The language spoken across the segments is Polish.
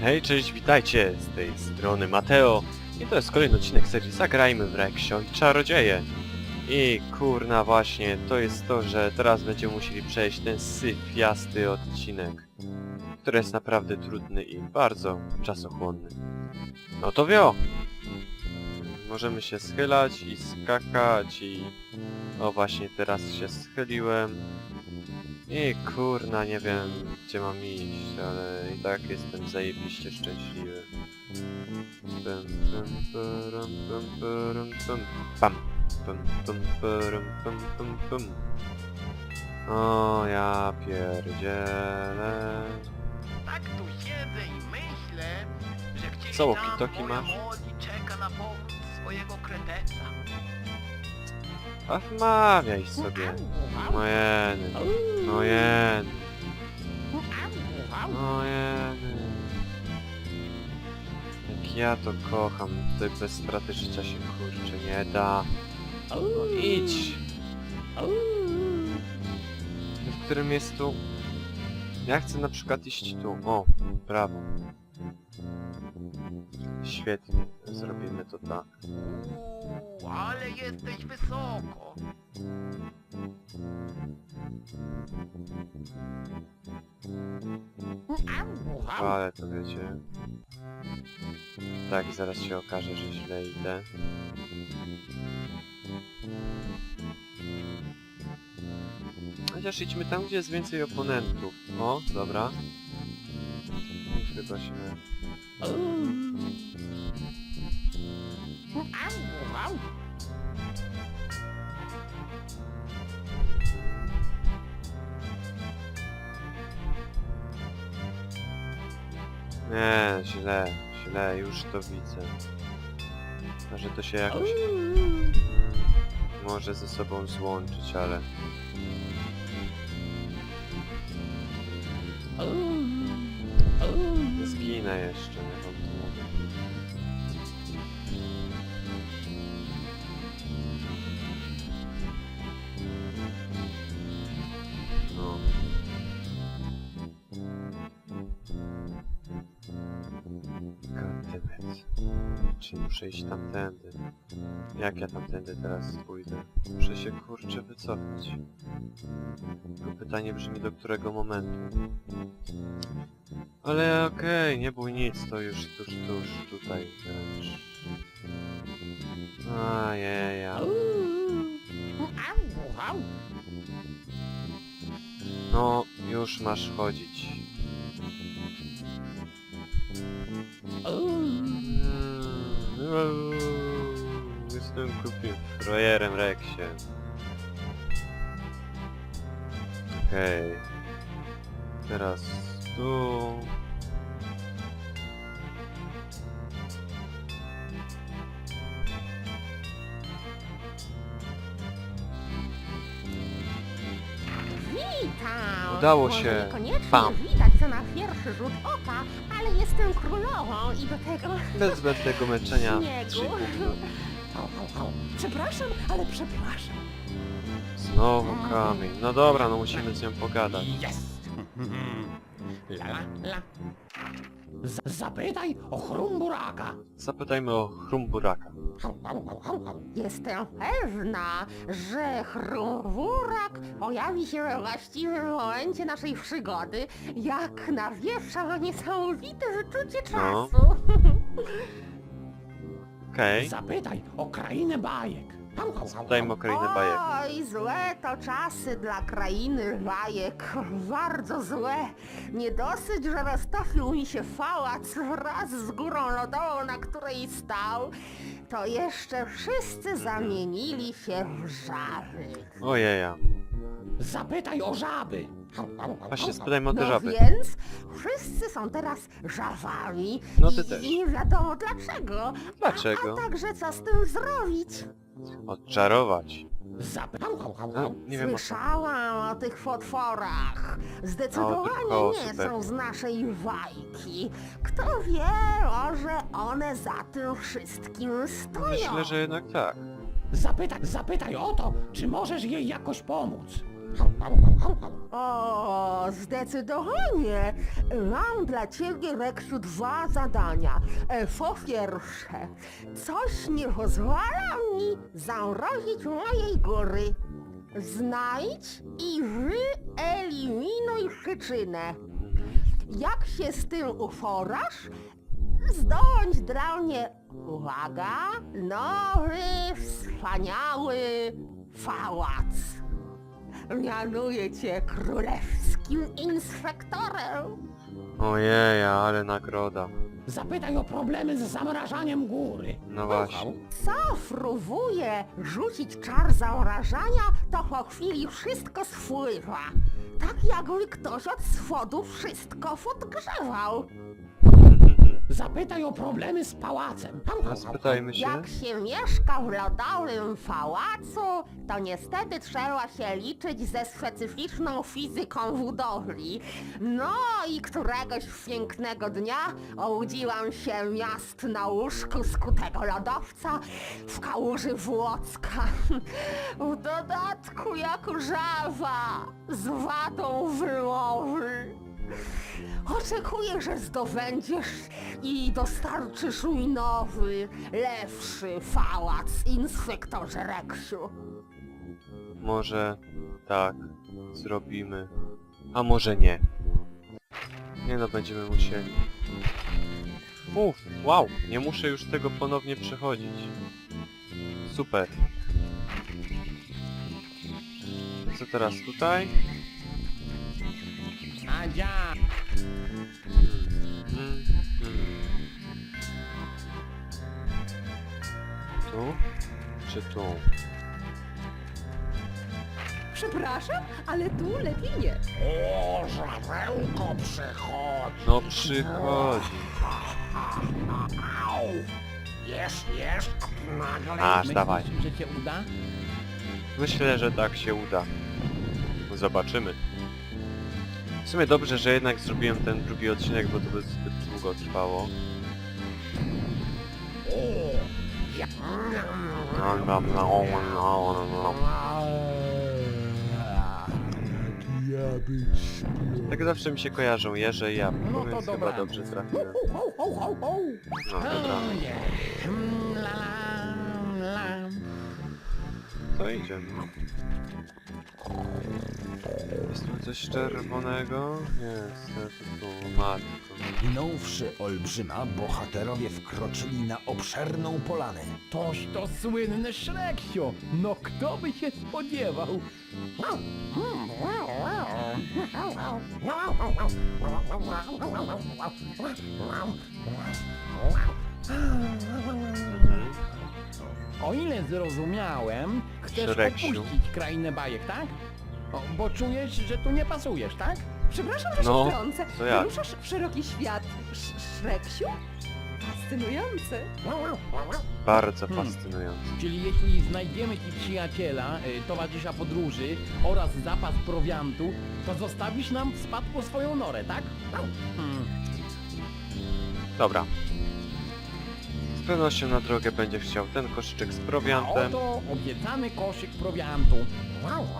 Hej, cześć, witajcie! Z tej strony Mateo i to jest kolejny odcinek serii Zagrajmy w Reksio i Czarodzieje. I kurna właśnie, to jest to, że teraz będziemy musieli przejść ten syfiasty odcinek, który jest naprawdę trudny i bardzo czasochłonny. No to wio! Możemy się schylać i skakać i... O właśnie, teraz się schyliłem. I kurna, nie wiem gdzie mam iść, ale i tak jestem zajebiście szczęśliwy. Pam. O, ja pierdzielę. Tak tu siedzę i myślę, że gdzieś Co, tam walkie-talkie moja masz? Moli czeka na powrót swojego kretesa. A wmawiaj sobie. No jeny, no jeny, no jeny. Jak ja to kocham, tutaj bez straty życia się kurczę nie da. No idź! W którym jest tu? Ja chcę na przykład iść tu. O, brawo. Świetnie, zrobimy to tak. Uuu, ale jesteś wysoko. Ale to wiecie. Tak, zaraz się okaże, że źle idę. Chociaż idźmy tam, gdzie jest więcej oponentów. O, dobra. I chyba się... Nie, źle, źle, już to widzę. Może to się jakoś... Może ze sobą złączyć, ale... Zginę jeszcze, nie wam to mówię. No. Goddammit. Czy muszę iść tamtędy? Jak ja tamtędy teraz pójdę? Muszę się kurczę wycofać. Tylko pytanie brzmi do którego momentu. Ale okej, nie bój nic, to już tuż, tuż tutaj wręcz. Ajeja. No, już masz chodzić. Frajerem Rexie. Okej. Teraz tu. Witam! Udało Może się. Niekoniecznie Pam. widać to na pierwszy rzut oka, ale jestem królową i do tego Bez zbędnego męczenia. Śniegu. 3,5 minuty. Przepraszam, ale przepraszam. Znowu kamień. No dobra, no musimy z nią pogadać. Jest! La la la. Z zapytaj o chrumburaka. Zapytajmy o Chrumburaka. Jestem pewna, że chrumwurak pojawi się we właściwym momencie naszej przygody, jak nawiesza niesamowite wyczucie No. czasu. Okej. Zapytaj o krainę bajek. Hał, hał, hał, Dajmy hał. o krainę bajek. Oj, złe to czasy dla krainy bajek. Bardzo złe. Nie dosyć, że roztopił mi się pałac wraz z górą lodową, na której stał, to jeszcze wszyscy zamienili się w żaby. Ojeja. Zapytaj o żaby. Właśnie spytajmy o te No żaby. więc wszyscy są teraz żawami. No ty i, też. I nie wiadomo dlaczego. Dlaczego? A, a także co z tym zrobić? Odczarować. Zapy... Hał, hał, hał, No, hał. nie wiem o co. Słyszałam o tych potworach. Zdecydowanie chaosy nie są z naszej bajki. Kto wie, może one za tym wszystkim stoją. Myślę, że jednak tak. Zapytaj, zapytaj o to, czy możesz jej jakoś pomóc. O, zdecydowanie. Mam dla ciebie, Reksiu, dwa zadania. E, Po pierwsze, coś nie pozwala mi zamrozić mojej góry. Znajdź i wyeliminuj przyczynę. Jak się z tym uporasz, zdobądź dla mnie, uwaga, nowy, wspaniały pałac. Mianuję cię królewskim inspektorem. Ojej, ale nagroda. Zapytaj o problemy z zamrażaniem góry. No właśnie. Co próbuje rzucić czar zamrażania, to po chwili wszystko spływa. Tak jakby ktoś od spodu wszystko podgrzewał. Zapytaj o problemy z pałacem. No, spytajmy się. Jak się mieszka w lodowym pałacu, to niestety trzeba się liczyć ze specyficzną fizyką budowli. No i któregoś pięknego dnia obudziłam się miast na łóżku skutego lodowca w kałuży Włocka. W dodatku jak żawa z wadą wymowy. Oczekuję, że zdobędziesz i dostarczysz mi nowy, lepszy pałac, inspektorze Reksiu. Może tak zrobimy. A może nie. Nie no, będziemy musieli. Uf, wow, nie muszę już tego ponownie przechodzić. Super. Co teraz tutaj? Tu? Czy tu? Przepraszam, ale tu lepiej nie. O, żarełko przychodzi. No przychodzi. Au. Jesz, jesz. Nagle. Aż dawaj. że cię uda? Myślę, że tak się uda. Zobaczymy. W sumie dobrze, że jednak zrobiłem ten drugi odcinek, bo to by zbyt długo trwało. O, Tak zawsze mi się kojarzą jeże i jabłko, No więc chyba dobrze trafiłem. No dobra, to idziemy. Jest tu coś czerwonego? Niestety tu matko. Minąwszy olbrzyma, bohaterowie wkroczyli na obszerną polanę. Toż to słynny Szreksiu! No kto by się spodziewał? O ile zrozumiałem, chcesz Szreksiu. opuścić krainę bajek, tak? O, bo czujesz, że tu nie pasujesz, tak? Przepraszam, że No, się wtrącę. to jak? Ruszasz w szeroki świat. Sz Szreksiu? Fascynujące. Bardzo Hmm. fascynujące. Czyli jeśli znajdziemy ci przyjaciela, y, towarzysza podróży oraz zapas prowiantu, to zostawisz nam w spadku swoją norę, tak? Hmm. Dobra. Pewnością na drogę będzie chciał ten koszyczek z prowiantem. oto obiecany koszyk prowiantu.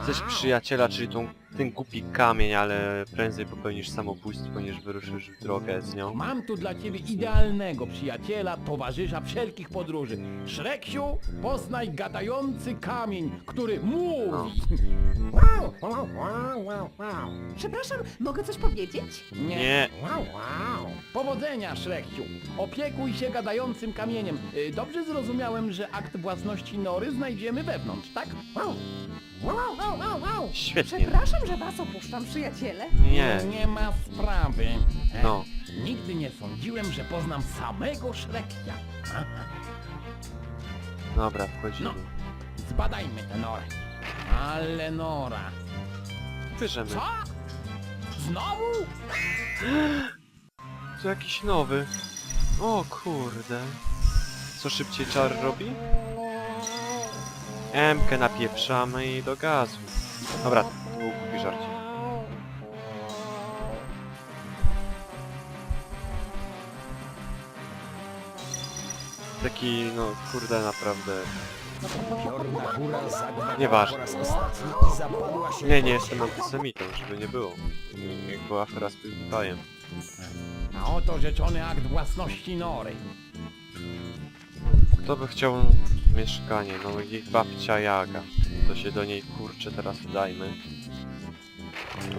Chcesz przyjaciela, czyli tą, ten głupi kamień, ale prędzej popełnisz samobójstwo niż wyruszysz w drogę z nią. Mam tu dla ciebie idealnego przyjaciela, towarzysza wszelkich podróży. Szreksiu, poznaj gadający kamień, który mówi. Przepraszam, mogę coś powiedzieć? Nie, Powodzenia, Szreksiu. Opiekuj się gadającym kamieniem. Y, Dobrze zrozumiałem, że akt własności Nory znajdziemy wewnątrz, tak? Świetnie. Przepraszam, że was opuszczam, przyjaciele. Nie, Nie ma sprawy. E, no. Nigdy nie sądziłem, że poznam samego Szreksia. Dobra, wchodzimy. No. Zbadajmy tę norę. Ale Nora. Bierzemy. Co? Znowu? To jakiś nowy. O kurde. Co szybciej czar robi? Emkę napieprzamy i do gazu. Dobra, to był głupi żarcie. Taki, no kurde, naprawdę Nieważne. Nie, nie jestem antysemitą, żeby nie było. Jak była afera z. A oto rzeczony akt własności Nory. Kto by chciał mieszkanie? No jej babcia Jaga. To się do niej kurczę teraz udajmy.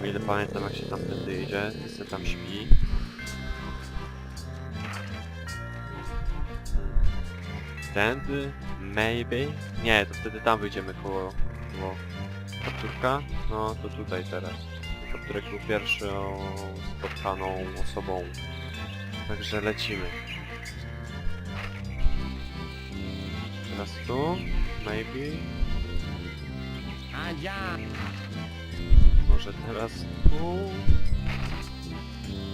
O ile pamiętam jak się tam tędy ty se tam śpi. Tędy? Maybe? Nie, to wtedy tam wyjdziemy koło... koło... No to tutaj teraz. Kapturek był pierwszą spotkaną osobą. Także lecimy. Teraz tu? Maybe? Może teraz tu?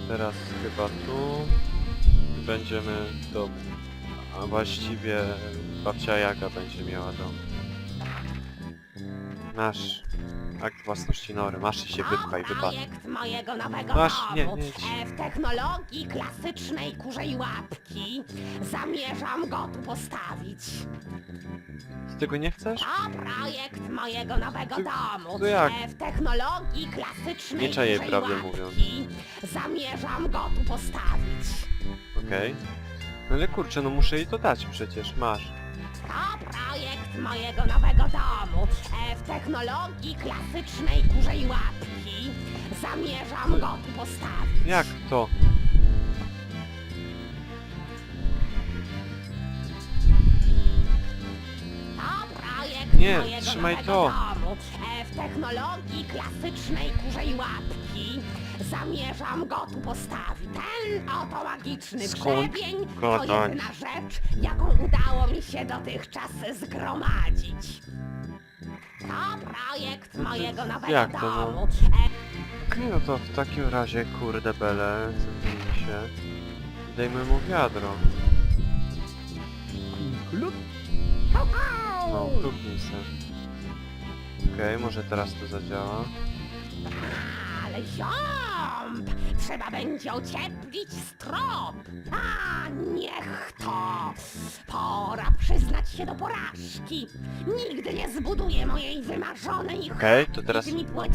Teraz chyba tu? I będziemy w domu. A właściwie babcia Jaga będzie miała dom. Masz akt własności Nory, masz i się wypchaj, To wypadł. projekt mojego nowego Masz, nie, domu. nie, E, w technologii klasycznej kurzej łapki. Zamierzam go tu postawić. Ty tego nie chcesz? To projekt mojego nowego Ty- domu. to jak? E, w technologii klasycznej Nie czaję, kurzej prawdę łapki. mówiąc. Zamierzam go tu postawić. Okej. No ale kurczę, no muszę jej to dać przecież, masz. To projekt mojego nowego domu. E, w technologii klasycznej kurzej łapki. Zamierzam go tu postawić. Jak to? To projekt Nie, mojego trzymaj nowego to. domu. E, w technologii klasycznej kurzej łapki. Zamierzam go tu postawić. Ten oto magiczny Skąd grzebień go to dać? jedyna rzecz, jaką udało mi się dotychczas zgromadzić. To projekt mojego nowego jak to, no? domu. E, Okej, no to w takim razie, kurde bele, cofnijmy się. Dajmy mu wiadro. Lud... No, tupnij se. Okej, może teraz to zadziała. Ale Trzeba będzie ocieplić strop! A niech to! Pora przyznać się do porażki! Nigdy nie zbuduję mojej wymarzonej Okej, to teraz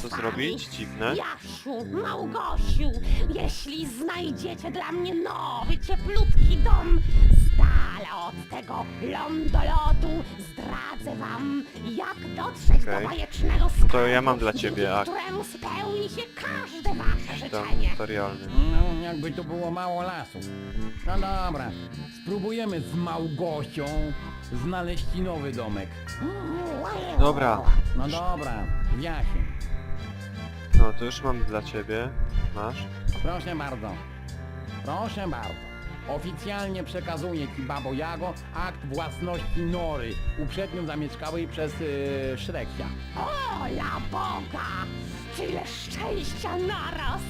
co zrobić? Dziwne. Jasiu, Małgosiu, jeśli znajdziecie dla mnie nowy, cieplutki dom z dala od tego wam, jak dotrzeć Okej. do bajecznego skarbu, to ja mam dla ciebie dzięki akt. któremu spełni się każde wasze Tam życzenie. tutorialny. No, jakby tu było mało lasu. No dobra, spróbujemy z Małgosią znaleźć ci nowy domek. Dobra, No dobra, w no to już mam dla ciebie. Masz. Proszę bardzo. Proszę bardzo. Oficjalnie przekazuję ci, babo Jago, akt własności Nory, uprzednio zamieszkałej przez yy, Szreksia. Ola Boga! Tyle szczęścia naraz!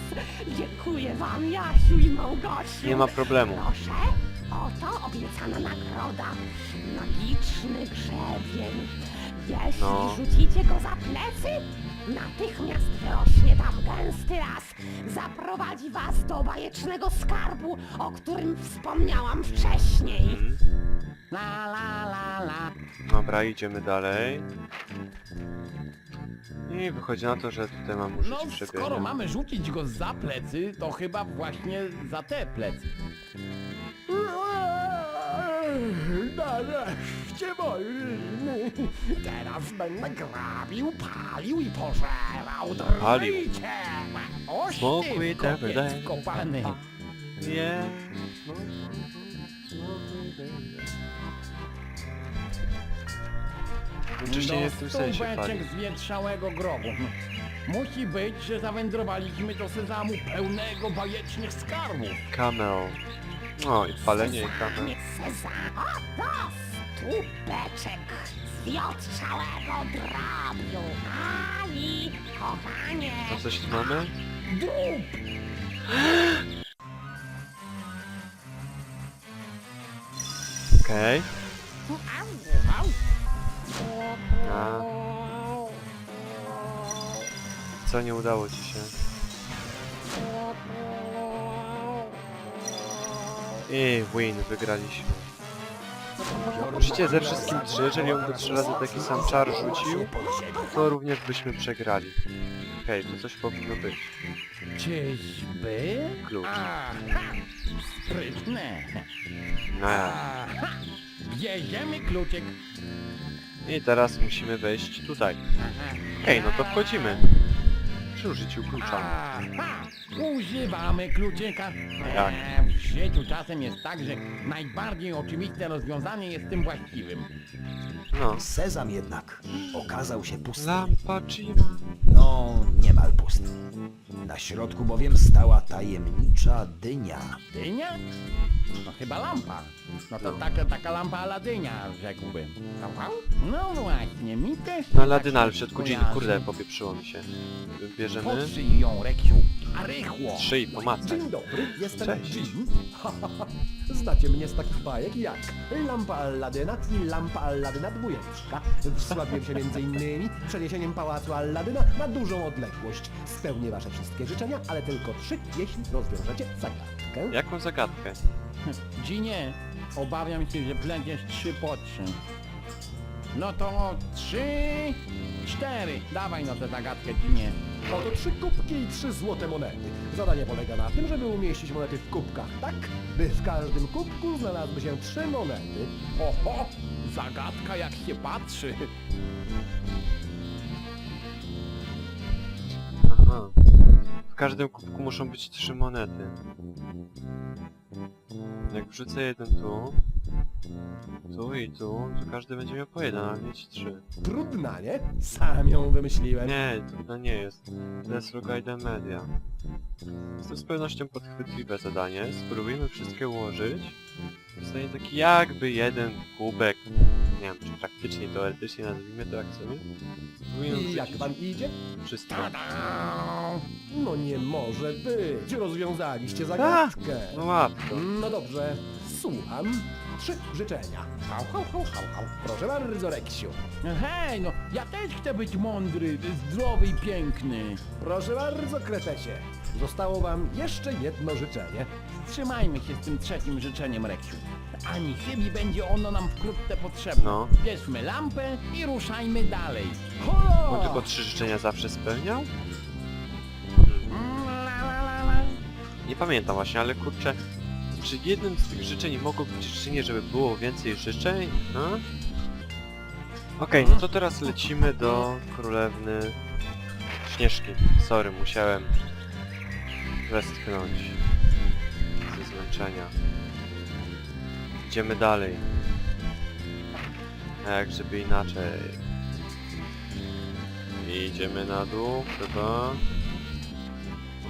Dziękuję wam, Jasiu i Małgosiu! Nie ma problemu. Proszę, oto obiecana nagroda. Magiczny grzebień. Jeśli No. rzucicie go za plecy, natychmiast wyrośnie tam gęsty las. Zaprowadzi was do bajecznego skarbu, o którym wspomniałam wcześniej. Mhm. La la la la. Dobra, idziemy dalej. I wychodzi na to, że tutaj mam użyć No przebiegu. skoro mamy rzucić go za plecy, to chyba właśnie za te plecy. Nareszcie wolny. Teraz będę grabił, palił i pożerał Palił. drwicie. Oś Smoke ty, with every day. kopiec kopany. Nie. Oczywiście nie w tym sensie stóweczek pali. zwietrzałego grobu. Musi być, że zawędrowaliśmy do sezamu pełnego bajecznych skarbów. Cameo. No i palenie i sezam. Oto stupeczek zjotrzałego drobiu. Ali, kochanie. To coś tu mamy? Dup! Okej. A. Co nie udało ci się? I win, wygraliśmy. Musicie ze wszystkim trzy, jeżeli on by trzy razy taki sam czar rzucił, to również byśmy przegrali. Okej, to coś powinno być. Czyżby? Klucz. Aha, sprytne. No ja. Bierzemy kluczyk. I teraz musimy wejść tutaj. Okej, no to wchodzimy. Przy użyciu klucza. Aha, używamy kluczyka. Jak? E, W życiu czasem jest tak, że najbardziej oczywiste rozwiązanie jest tym właściwym. No. Sezam jednak okazał się pusty. Lampa Jima. No, niemal pusty. Na środku bowiem stała tajemnicza dynia. Dynia? No chyba lampa. No to taka, taka lampa Aladynia, rzekłbym. No właśnie, mi też No tak Ladyna, ale w środku kurde, popieprzyło mi się. Bierzemy Potrzyj ją, Reksiu, rychło. trzy i pomacaj. Dzień dobry, jestem Cześć. Jim. Ha, ha, ha. Znacie mnie z takich bajek jak Lampa Alladyna i Lampa Alladyna dwójeczka. Wsławiłem się między innymi przeniesieniem pałacu Alladyna na dużą odległość. Spełnię wasze wszystkie życzenia, ale tylko trzy, jeśli rozwiążecie zagadkę. Jaką zagadkę? Ginie, obawiam się, że będziesz trzy po trzy. No to trzy, cztery. Dawaj no tę zagadkę, Ginie. Oto trzy kubki i trzy złote monety. Zadanie polega na tym, żeby umieścić monety w kubkach tak, by w każdym kubku znalazły się trzy monety. Oho, zagadka jak się patrzy. Aha. W każdym kubku muszą być trzy monety. Jak wrzucę jeden tu, tu i tu, to każdy będzie miał po jeden, ale mieć trzy. Trudna, nie? Sam ją wymyśliłem. Nie, to nie jest. To jest Media. Jest to z pewnością podchwytliwe zadanie. Spróbujmy wszystkie ułożyć. Zostanie taki jakby jeden kubek. Nie wiem, czy praktycznie, teoretycznie nazwijmy to jak chcemy. Spróbujmy I jak wrzucić wam idzie? wszystko. Tada! No nie może być. Rozwiązaliście zagadkę. No łatwo. No dobrze, słucham. Trzy życzenia. Hał, hał, hał, hał, hał. Proszę bardzo, Reksiu. Hej, no ja też chcę być mądry, zdrowy i piękny. Proszę bardzo, Kretesie. Zostało wam jeszcze jedno życzenie. Trzymajmy się z tym trzecim życzeniem, Reksiu. Ani chybi będzie ono nam wkrótce potrzebne. No. Bierzmy lampę i ruszajmy dalej. Holo! On tylko trzy życzenia zawsze spełniał? Mm, La, la, la, la. Nie pamiętam właśnie, ale kurczę... Czy jednym z tych życzeń mogło być życzenie, żeby było więcej życzeń? Okej, no to teraz lecimy do królewny Śnieżki. Sorry, musiałem westchnąć ze zmęczenia. Idziemy dalej. Jak żeby inaczej. I idziemy na dół, chyba.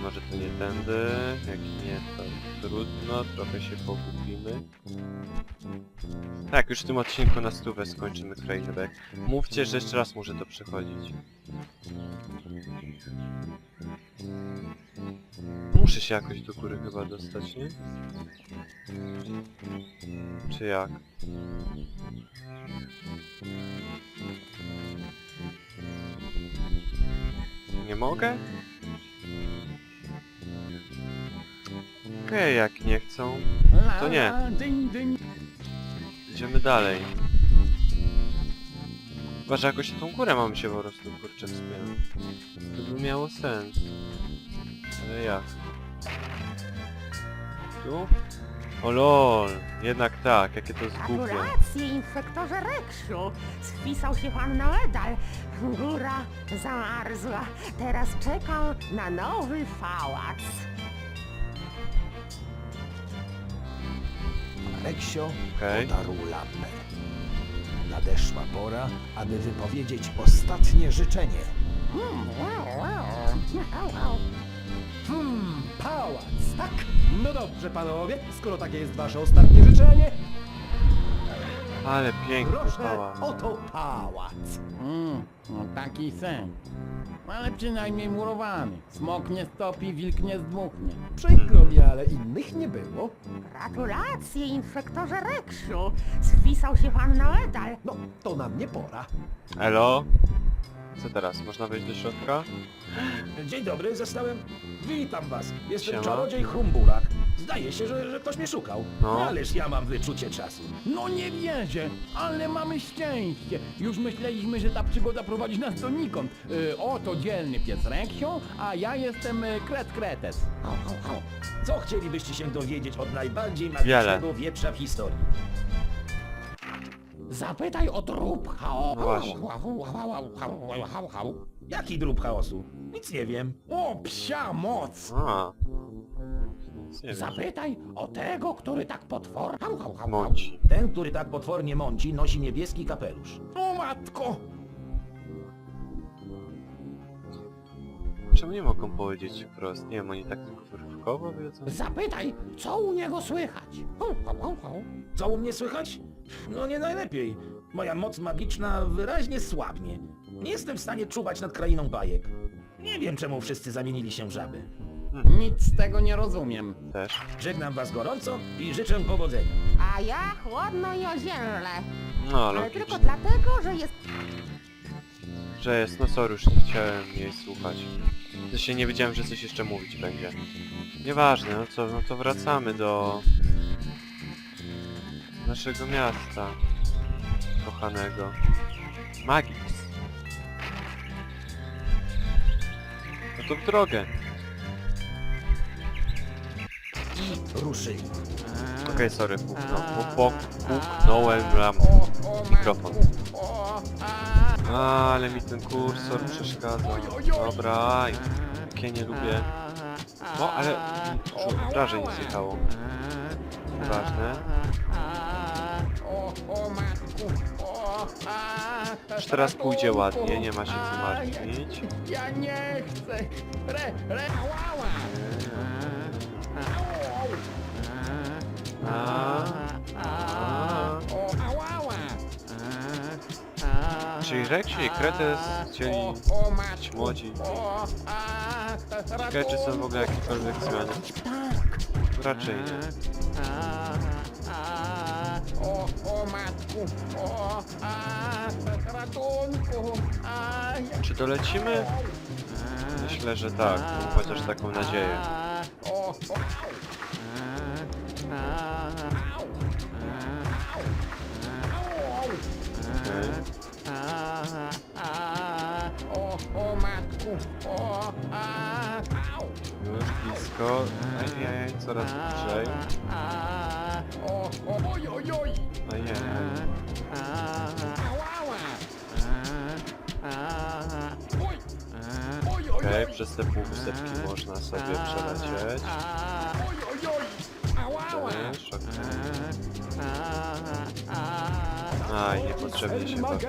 Może to nie tędy, jak nie to trudno, trochę się pogubimy. Tak, już w tym odcinku na stówę skończymy Krainę Back. Mówcie, że jeszcze raz muszę to przechodzić. Muszę się jakoś do góry chyba dostać, nie? Czy jak? Nie mogę? Okej, jak nie chcą, To nie. idziemy dalej. Chyba, jakoś na tą górę mamy się po prostu kurczę wspinać. To by miało sens. Ale jak? Tu? O lol, jednak tak, jakie to jest głupie. Gratulacje, infektorze Reksiu. Spisał się pan na medal. Góra zamarzła. Teraz czekam na nowy pałac. Reksio Okej. podarł lampę. Nadeszła pora, aby wypowiedzieć ostatnie życzenie. Hmm, pałac, tak? No dobrze, panowie, skoro takie jest wasze ostatnie życzenie, Ale piękny proszę, pałac. oto pałac. Mm, no taki sen. Ale przynajmniej murowany. Smok nie stopi, wilk nie zdmuchnie. Przykro mi, ale innych nie było. Gratulacje, infektorze Reksiu. Spisał się pan na medal. No, to na mnie pora. Elo? Co teraz? Można wejść do środka? Dzień dobry, zostałem... Witam was. Jestem Siema. czarodziej Humburak. Zdaje się, że, że ktoś mnie szukał. No. Ależ ja mam wyczucie czasu. No nie wierzę, ale mamy szczęście. Już myśleliśmy, że ta przygoda prowadzi nas donikąd. Y, oto dzielny pies Reksio, a ja jestem y, Kret Kretes. Co chcielibyście się dowiedzieć od najbardziej magicznego wieprza w historii? Zapytaj o trup chao. No właśnie. Jaki drób chaosu? Nic nie wiem. O psia moc! A. Nie wiem. Zapytaj o tego, który tak potwor... Mąci. Ten, który tak potwornie mąci, nosi niebieski kapelusz. O matko! Czemu nie mogą powiedzieć wprost? Nie wiem, oni tak tylko wyrywkowo wiedzą? Zapytaj, co u niego słychać. Co u mnie słychać? No nie najlepiej. Moja moc magiczna wyraźnie słabnie. Nie jestem w stanie czuwać nad krainą bajek. Nie wiem, czemu wszyscy zamienili się w żaby. Nic z tego nie rozumiem. Też. Żegnam was gorąco i życzę powodzenia. A ja chłodno i oziężle. No, Ale logicznie. tylko dlatego, że jest Że jest nosorusz, nie chciałem jej słuchać. To się nie wiedziałem, że coś jeszcze mówić będzie. Nieważne, no co, no to wracamy do... naszego miasta. Kochanego. Magix. No to w drogę. Ruszyli. Okej, sorry, puknął. Puk, puk, puknąłem ram. Mikrofon. A, ale mi ten kursor przeszkadza. Dobra, jakie nie lubię. O, ale dużo wrażeń zjechało. Ważne. O, o matku, o, a, Już teraz pójdzie ładnie, nie ma się co martwić. Ja nie chcę. Re, re, ała. A, a. Czyli i Kretes chcieli młodzi. o, a, Ciekawe, czy są w ogóle jakiekolwiek zmiany. Raczej nie. O, o matku, o, a, ratunku, a, Czy dolecimy? Myślę, że tak. Mam chociaż taką nadzieję. O, au. Okej. O, o matku, o, a, au. Już blisko. Ajajaj, coraz bliżej. O, o, oj, oj, oj. Ajajaj. Oj, oj, Okej, przez te półwysepki można sobie przelecieć. Oj, oj, oj. Też, okej. Aj, niepotrzebnie się bawię.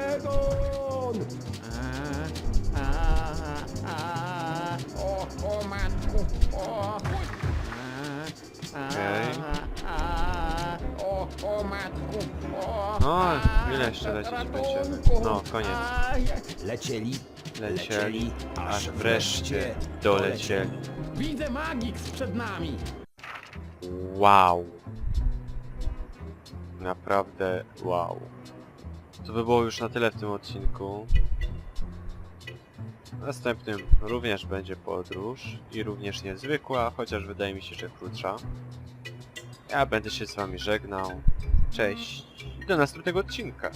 O, o matku, o. Okej. O, o matku, o. No, ile jeszcze lecieć będziemy? No, koniec. Lecieli, Lecieli, aż wreszcie dolecieli. Widzę Magix przed nami. Wow. Naprawdę wow. To by było już na tyle w tym odcinku. W następnym również będzie podróż i również niezwykła, chociaż wydaje mi się, że krótsza. Ja będę się z wami żegnał. Cześć i do następnego odcinka.